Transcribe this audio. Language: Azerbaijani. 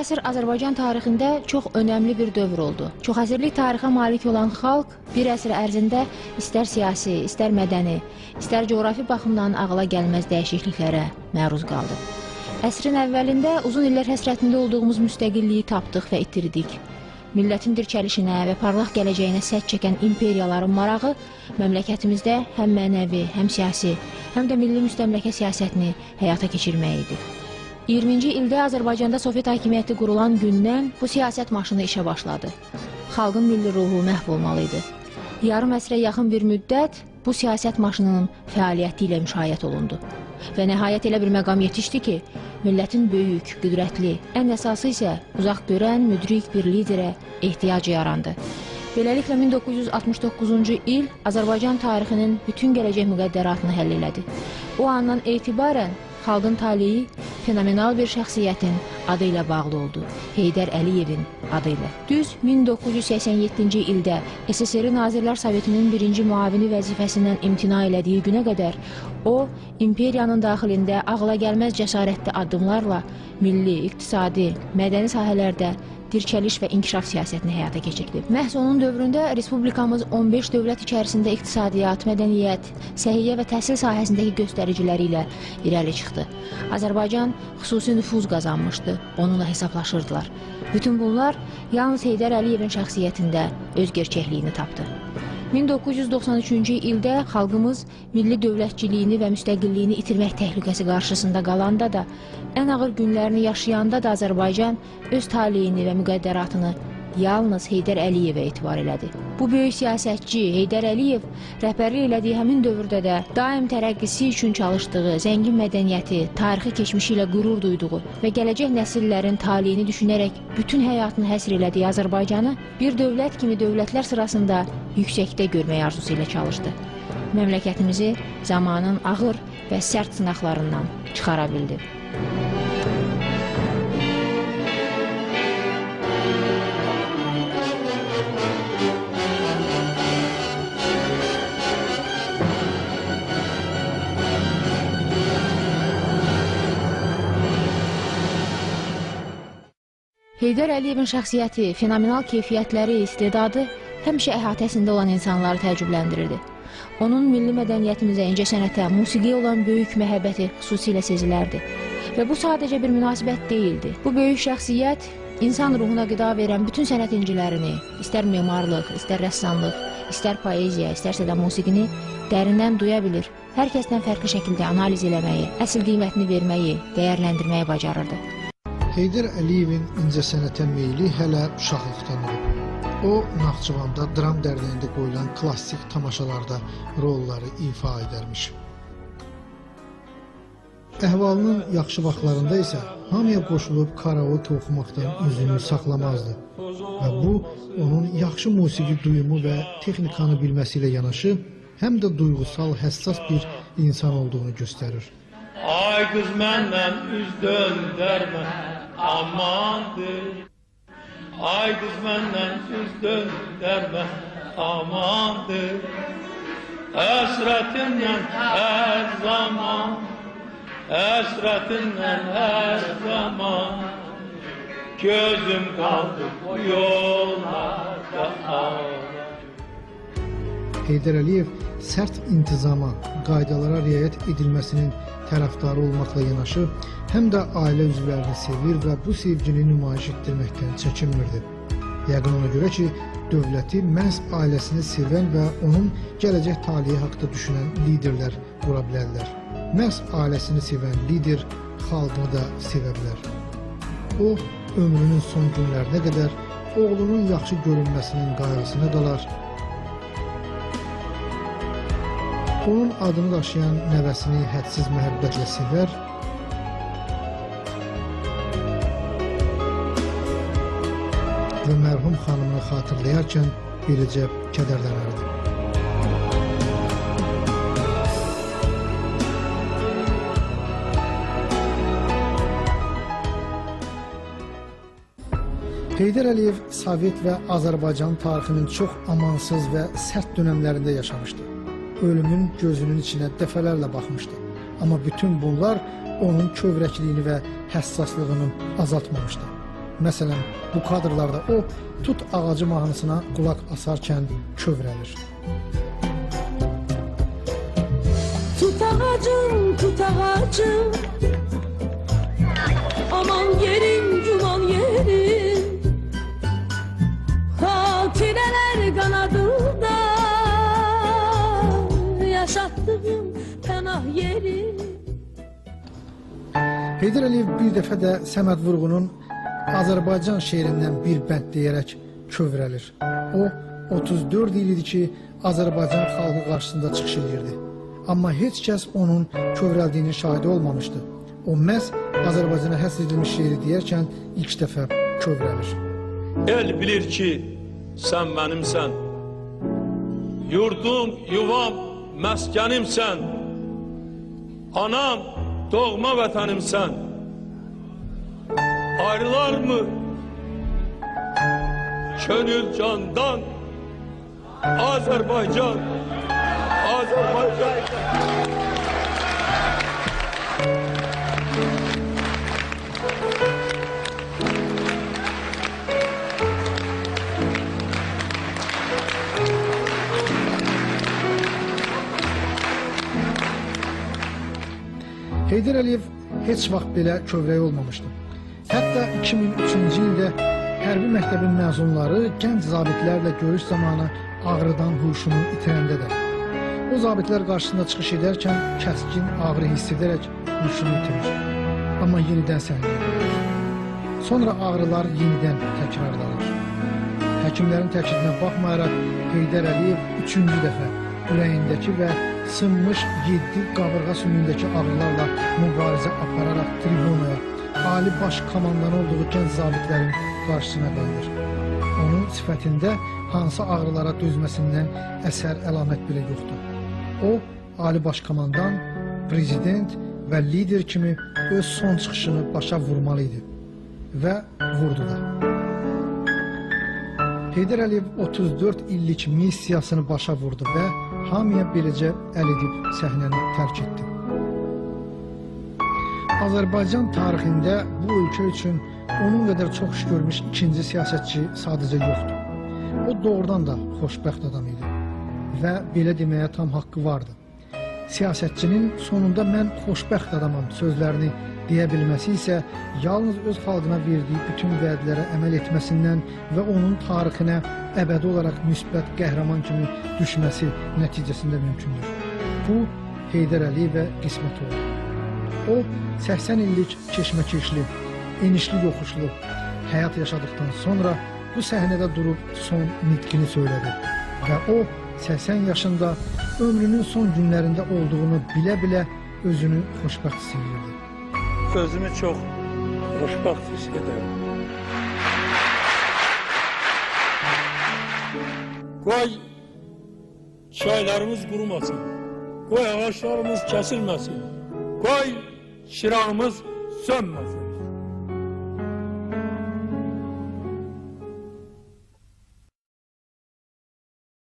20-ci əsr Azərbaycan tarixində çox önəmli bir dövr oldu. Çox əsrlik tarixə malik olan xalq bir əsr ərzində istər siyasi, istər mədəni, istər coğrafi baxımdan ağla gəlməz dəyişikliklərə məruz qaldı. Əsrin əvvəlində uzun illər həsrətində olduğumuz müstəqilliyi tapdıq və itirdik. Millətin dirçəlişinə və parlaq gələcəyinə sədd çəkən imperiyaların marağı məmləkətimizdə həm mənəvi, həm siyasi, həm də milli müstəmləkə siyasətini həyata keçirmək idi. 20-ci ildə Azərbaycanda Sovet hakimiyyəti qurulan gündən bu siyasət maşını işə başladı. Xalqın milli ruhu məhv olmalı idi. Yarım əsrə yaxın bir müddət bu siyasət maşınının fəaliyyəti ilə müşayiət olundu. Və nəhayət elə bir məqam yetişdi ki, millətin böyük, qüdrətli, ən əsası isə uzaq görən, müdrik bir liderə ehtiyac yarandı. Beləliklə 1969-cu il Azərbaycan tarixinin bütün gələcək müqəddəratını həll elədi. O andan etibarən xalqın taleyi fenomenal bir şəxsiyyətin adı ilə bağlı oldu. Heydər Əliyevin adı ilə. Düz 1987-ci ildə SSR Nazirlər Sovetinin birinci müavini vəzifəsindən imtina elədiyi günə qədər o, imperiyanın daxilində ağla gəlməz cəsarətli addımlarla milli, iqtisadi, mədəni sahələrdə dirçəliş və inkişaf siyasətini həyata keçirdi. Məhz onun dövründə respublikamız 15 dövlət içərisində iqtisadiyyat, mədəniyyət, səhiyyə və təhsil sahəsindəki göstəriciləri ilə irəli çıxdı. Azərbaycan xüsusi nüfuz qazanmışdı, onunla hesablaşırdılar. Bütün bunlar yalnız Heydər Əliyevin şəxsiyyətində öz gerçəkliyini tapdı. 1993-cü ildə xalqımız milli dövlətçiliyini və müstəqilliyini itirmək təhlükəsi qarşısında qalanda da, ən ağır günlərini yaşayanda da Azərbaycan öz taleyini və müqəddəratını yalnız Heydər Əliyevə etibar elədi. Bu böyük siyasətçi Heydər Əliyev rəhbərlik elədiyi həmin dövrdə də daim tərəqqisi üçün çalışdığı, zəngin mədəniyyəti, tarixi keçmişi ilə qürur duyduğu və gələcək nəsillərin taleyini düşünərək bütün həyatını həsr elədiyi Azərbaycanı bir dövlət kimi dövlətlər sırasında yüksəkdə görmək arzusu ilə çalışdı. Məmləkətimizi zamanın ağır və sərt sınaqlarından çıxara bildi. Heydər Əliyevin şəxsiyyəti, fenomenal keyfiyyətləri, istedadı həmişə əhatəsində olan insanları təəccübləndirirdi. Onun milli mədəniyyətimizə, incəsənətə, musiqiyə olan böyük məhəbbəti xüsusilə sezilərdi. Və bu sadəcə bir münasibət deyildi. Bu böyük şəxsiyyət insan ruhuna qida verən bütün sənət incilərini, istər memarlıq, istər rəssamlıq, istər poeziya, istərsə də musiqini dərindən duya bilir. Hər kəsdən fərqli şəkildə analiz eləməyi, əsl qiymətini verməyi, dəyərləndirməyi bacarırdı. Heydər Əliyevin incəsənətə meyli hələ uşaqlıqdan olub. O, Naxçıvanda dram dərnəyində qoyulan klassik tamaşalarda rolları ifa edərmiş. Əhvalının yaxşı vaxtlarında isə hamıya qoşulub karaoke oxumaqdan özünü saxlamazdı. Və bu, onun yaxşı musiqi duyumu və texnikanı bilməsi ilə yanaşı, həm də duyğusal, həssas bir insan olduğunu göstərir. Ay qız məndən üz döndərmə, amandır. Ay qız məndən üz döndərmə, amandır. Əsrətindən hər zaman, əsrətindən hər zaman Gözüm qaldı bu yollarda ağlar. Heydər Əliyev sərt intizama, qaydalara riayət edilməsinin tərəfdarı olmaqla yanaşı, həm də ailə üzvlərini sevir və bu sevgini nümayiş etdirməkdən çəkinmirdi. Yəqin ona görə ki, dövləti məhz ailəsini sevən və onun gələcək taleyi haqqında düşünən liderlər qura bilərlər. Məhz ailəsini sevən lider xalqını da sevə bilər. O, ömrünün son günlərinə qədər oğlunun yaxşı görünməsinin qayğısına qalar, onun adını daşıyan nəvəsini hədsiz məhəbbətlə sevər və mərhum xanımını xatırlayarkən biricə kədərlənərdi. Heydər Əliyev Sovet və Azərbaycan tarixinin çox amansız və sərt dönəmlərində yaşamışdı. Ölümün gözünün içinə dəfələrlə baxmışdı. Amma bütün bunlar onun kövrəkliyini və həssaslığını azaltmamışdı. Məsələn, bu kadrlarda o tut ağacı mahnısına qulaq asarkən kövrəlir. Tut ağacım, tut ağacım Aman yerim, Heydər Əliyev bir dəfə də Səməd Vurğunun Azərbaycan şeirindən bir bənd deyərək kövrəlir. O 34 il idi ki, Azərbaycan xalqı qarşısında çıxış edirdi. Amma heç kəs onun kövrəldiyinin şahidi olmamışdı. O məhz Azərbaycana həsr edilmiş şeiri deyərkən ilk dəfə kövrəlir. El bilir ki sen benimsen Yurdum, yuvam, meskenimsen Anam, doğma vatanımsen Ayrılar mı? Gönül candan. Azerbaycan. Azerbaycan Heydər Əliyev heç vaxt belə kövrək olmamışdı. Hətta 2003-cü ildə hərbi məktəbin məzunları gənc zabitlərlə görüş zamanı ağrıdan huşunu itirəndə də o zabitlər qarşısında çıxış edərkən kəskin ağrı hiss edərək huşunu itirir. Amma yenidən səhnəyə Sonra ağrılar yenidən təkrarlanır. Həkimlərin təkidinə baxmayaraq Heydər Əliyev üçüncü dəfə ürəyindəki və sınmış 7 qabırğa sümüyündəki ağrılarla mübarizə apararaq tribunaya Ali Baş Komandan olduğu gənc zabitlərin qarşısına qalır. Onun sifətində hansı ağrılara dözməsindən əsər əlamət belə yoxdur. O, Ali Baş Komandan, prezident və lider kimi öz son çıxışını başa vurmalı idi və vurdu da. Heydər Əliyev 34 illik missiyasını başa vurdu və hamıya beləcə əl edib səhnəni tərk etdi. Azərbaycan tarixində bu ölkə üçün onun qədər çox iş görmüş ikinci siyasətçi sadəcə yoxdur. O doğrudan da xoşbəxt adam idi və belə deməyə tam haqqı vardı. Siyasətçinin sonunda mən xoşbəxt adamam sözlərini deyə bilməsi isə yalnız öz xalqına verdiyi bütün vədlərə əməl etməsindən və onun tarixinə əbədi olaraq müsbət qəhrəman kimi düşməsi nəticəsində mümkündür. Bu Heydər Əliyev və qismət oldu. O 80 illik keşməkeşli, enişli yoxuşlu həyat yaşadıktan sonra bu səhnədə durub son nitqini söylədi və o 80 yaşında ömrünün son günlərində olduğunu bilə-bilə özünü xoşbəxt hiss edirdi. Özümü çok hoşbaht hissederim. Koy çaylarımız kurumasın. Koy ağaçlarımız kesilmesin. Koy çırağımız sönmesin.